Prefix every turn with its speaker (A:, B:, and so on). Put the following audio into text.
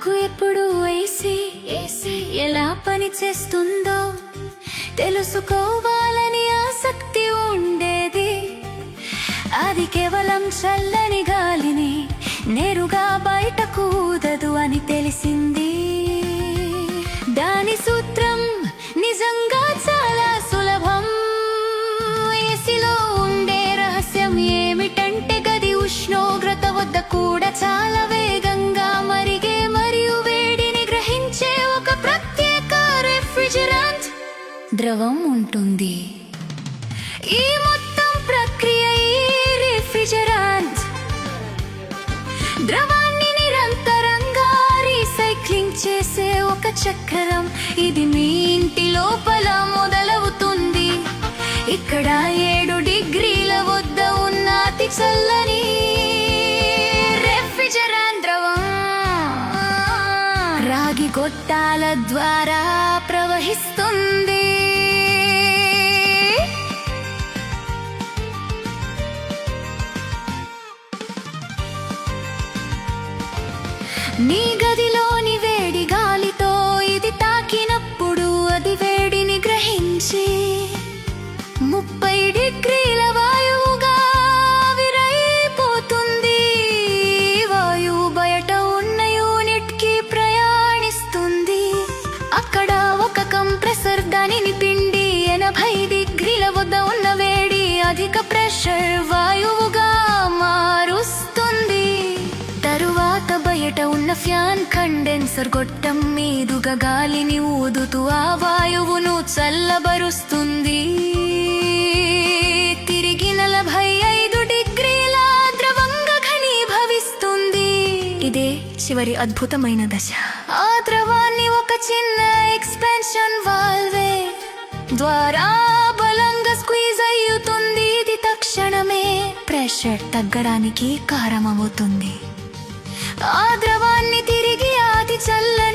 A: నాకు ఎప్పుడు ఏసీ ఎలా పని చేస్తుందో తెలుసుకోవాలని ఆసక్తి ఉండేది. అది కేవలం చల్లని గాలిని నేరుగా బయట కూదదు అని తెలిసింది. దాని సూత్రం నిజంగా చాలా సులభం. ఏసీలో ఉండే రహస్యం ఏమిటంటే గది ఉష్ణోగ్రత వద్ద కూడా చాలా ద్రవం ఉంటుంది. ఈ మొత్తం ప్రక్రియ ఈ రిఫ్రిజరెంట్ ద్రవాన్ని నిరంతరంగా రీసైక్లింగ్ చేసే ఒక చక్రం. ఇది మీ ఇంటి లోపల మొదలవుతుంది. ఇక్కడ ఏ రాగి గొట్టాల ద్వారా ప్రవహిస్తుంది. నీ గది ప్రెషర్ వాయువుగా మారుస్తుంది. తరువాత బయట ఉన్న ఫ్యాన్ కండెన్సర్ గొట్టం మీదుగా గాలిని ఊదుతూ ఆ వాయువును చల్లబరుస్తుంది. తిరిగి నలభై ఐదు డిగ్రీల ద్రవంగా ఘనీభవిస్తుంది. ఇదే చివరి అద్భుతమైన దశ. ఆ ద్రవాన్ని ఒక చిన్న ఎక్స్పెన్షన్ వాల్వే ద్వారా స్ట్రెట్ తగ్గడానికి కారణమవుతుంది ఆ ద్రవాన్ని తిరిగి ఆది చల్ల